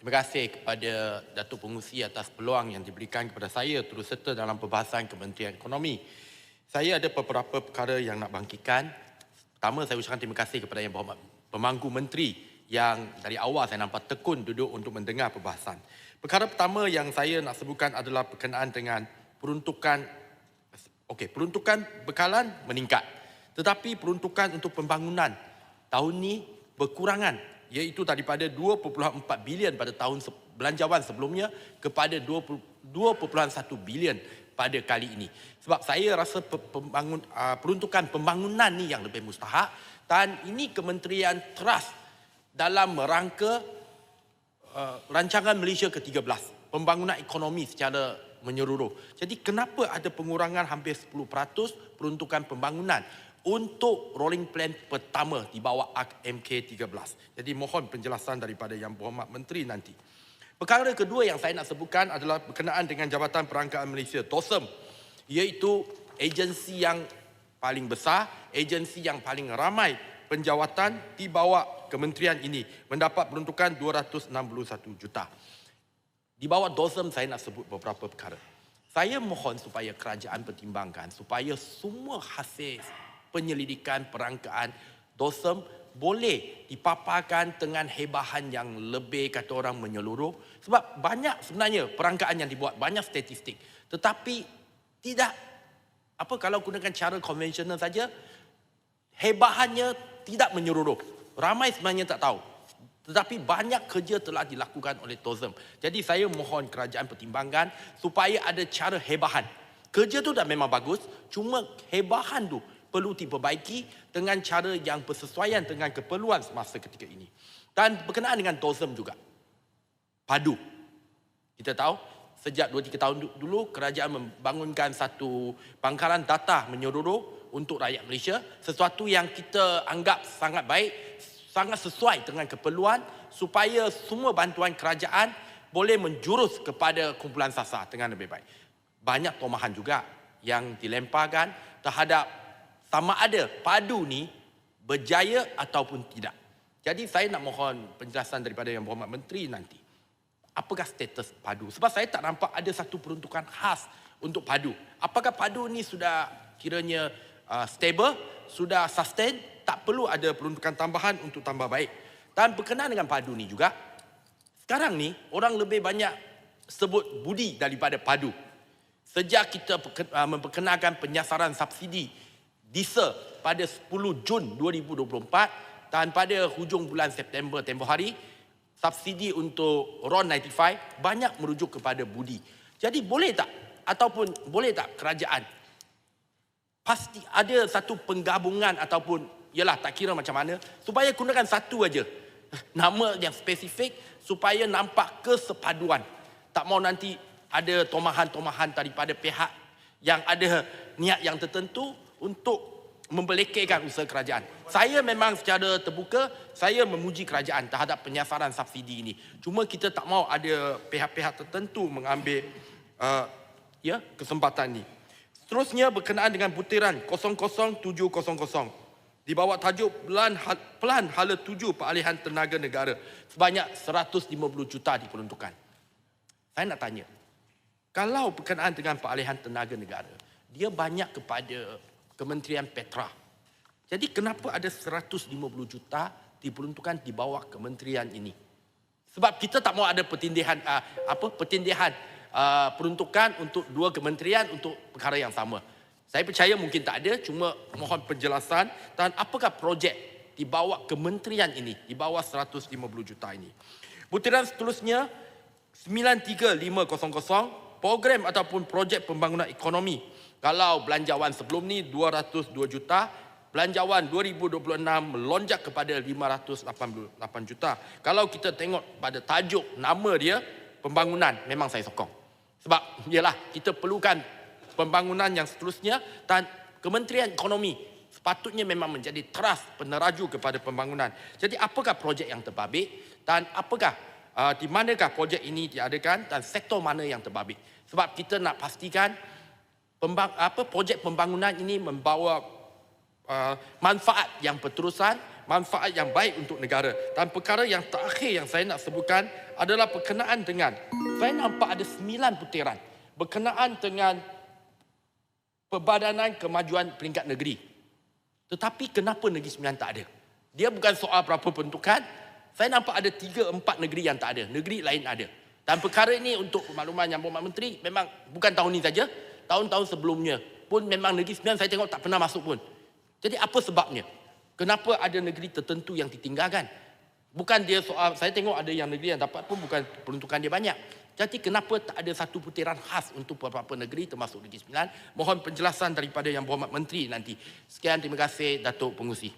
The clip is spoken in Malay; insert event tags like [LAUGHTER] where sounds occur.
Terima kasih kepada Datuk Pengusi atas peluang yang diberikan kepada saya turut serta dalam perbahasan Kementerian Ekonomi. Saya ada beberapa perkara yang nak bangkitkan. Pertama, saya ucapkan terima kasih kepada Yang Berhormat Pemangku Menteri yang dari awal saya nampak tekun duduk untuk mendengar perbahasan. Perkara pertama yang saya nak sebutkan adalah berkenaan dengan peruntukan okey, peruntukan bekalan meningkat. Tetapi peruntukan untuk pembangunan tahun ini berkurangan iaitu daripada 2.4 bilion pada tahun belanjawan sebelumnya kepada 2.1 bilion pada kali ini. Sebab saya rasa pe- pembangun, peruntukan pembangunan ni yang lebih mustahak dan ini kementerian trust dalam merangka uh, rancangan Malaysia ke-13 pembangunan ekonomi secara menyeluruh. Jadi kenapa ada pengurangan hampir 10% peruntukan pembangunan untuk rolling plan pertama di bawah ARC MK13. Jadi mohon penjelasan daripada Yang Berhormat Menteri nanti. Perkara kedua yang saya nak sebutkan adalah berkenaan dengan Jabatan Perangkaan Malaysia, TOSEM, iaitu agensi yang paling besar, agensi yang paling ramai penjawatan di bawah kementerian ini mendapat peruntukan 261 juta. Di bawah DOSEM saya nak sebut beberapa perkara. Saya mohon supaya kerajaan pertimbangkan supaya semua hasil penyelidikan perangkaan DOSEM boleh dipaparkan dengan hebahan yang lebih kata orang menyeluruh sebab banyak sebenarnya perangkaan yang dibuat banyak statistik tetapi tidak apa kalau gunakan cara konvensional saja hebahannya tidak menyeluruh ramai sebenarnya tak tahu tetapi banyak kerja telah dilakukan oleh TOSEM. Jadi saya mohon kerajaan pertimbangkan supaya ada cara hebahan. Kerja tu dah memang bagus, cuma hebahan tu perlu diperbaiki dengan cara yang bersesuaian dengan keperluan semasa ketika ini. Dan berkenaan dengan TOSEM juga. Padu. Kita tahu sejak 2-3 tahun du- dulu kerajaan membangunkan satu pangkalan data menyeluruh untuk rakyat Malaysia. Sesuatu yang kita anggap sangat baik, sangat sesuai dengan keperluan supaya semua bantuan kerajaan boleh menjurus kepada kumpulan sasar dengan lebih baik. Banyak tomahan juga yang dilemparkan terhadap sama ada padu ni berjaya ataupun tidak. Jadi saya nak mohon penjelasan daripada Yang Berhormat Menteri nanti. Apakah status padu? Sebab saya tak nampak ada satu peruntukan khas untuk padu. Apakah padu ni sudah kiranya uh, stable, sudah sustain, tak perlu ada peruntukan tambahan untuk tambah baik. Dan berkenaan dengan padu ni juga, sekarang ni orang lebih banyak sebut budi daripada padu. Sejak kita uh, memperkenalkan penyasaran subsidi diesel pada 10 Jun 2024 dan pada hujung bulan September tempoh hari, subsidi untuk RON 95 banyak merujuk kepada budi. Jadi boleh tak ataupun boleh tak kerajaan pasti ada satu penggabungan ataupun yalah tak kira macam mana supaya gunakan satu aja [LAUGHS] nama yang spesifik supaya nampak kesepaduan tak mau nanti ada tomahan-tomahan daripada pihak yang ada niat yang tertentu untuk membelekehkan usaha kerajaan. Saya memang secara terbuka saya memuji kerajaan terhadap penyasaran subsidi ini. Cuma kita tak mau ada pihak-pihak tertentu mengambil uh, ya kesempatan ini. Seterusnya berkenaan dengan butiran 00700 di bawah tajuk Pelan, Pelan Hala 7 Peralihan Tenaga Negara sebanyak 150 juta diperuntukkan. Saya nak tanya, kalau berkenaan dengan peralihan tenaga negara, dia banyak kepada Kementerian Petra. Jadi kenapa ada 150 juta diperuntukkan di bawah kementerian ini? Sebab kita tak mau ada pertindihan uh, apa pertindihan uh, peruntukan untuk dua kementerian untuk perkara yang sama. Saya percaya mungkin tak ada, cuma mohon penjelasan dan apakah projek di bawah kementerian ini, di bawah 150 juta ini. Butiran seterusnya 93500 program ataupun projek pembangunan ekonomi. Kalau belanjawan sebelum ni 202 juta, belanjawan 2026 melonjak kepada 588 juta. Kalau kita tengok pada tajuk nama dia, pembangunan, memang saya sokong. Sebab ialah kita perlukan pembangunan yang seterusnya dan Kementerian Ekonomi sepatutnya memang menjadi trust peneraju kepada pembangunan. Jadi apakah projek yang terbabit dan apakah uh, di manakah projek ini diadakan dan sektor mana yang terbabit. Sebab kita nak pastikan pembang, apa projek pembangunan ini membawa uh, manfaat yang berterusan manfaat yang baik untuk negara. Dan perkara yang terakhir yang saya nak sebutkan adalah berkenaan dengan, saya nampak ada sembilan putiran berkenaan dengan Perbadanan Kemajuan Peringkat Negeri. Tetapi kenapa Negeri Sembilan tak ada? Dia bukan soal berapa bentukan. Saya nampak ada tiga, empat negeri yang tak ada. Negeri lain ada. Dan perkara ini untuk makluman yang Berhormat Menteri, memang bukan tahun ini saja. Tahun-tahun sebelumnya pun memang Negeri Sembilan saya tengok tak pernah masuk pun. Jadi apa sebabnya? Kenapa ada negeri tertentu yang ditinggalkan? Bukan dia soal, saya tengok ada yang negeri yang dapat pun bukan peruntukan dia banyak. Jadi kenapa tak ada satu putiran khas untuk beberapa negeri termasuk Negeri Sembilan? Mohon penjelasan daripada Yang Berhormat Menteri nanti. Sekian, terima kasih Datuk Pengusi.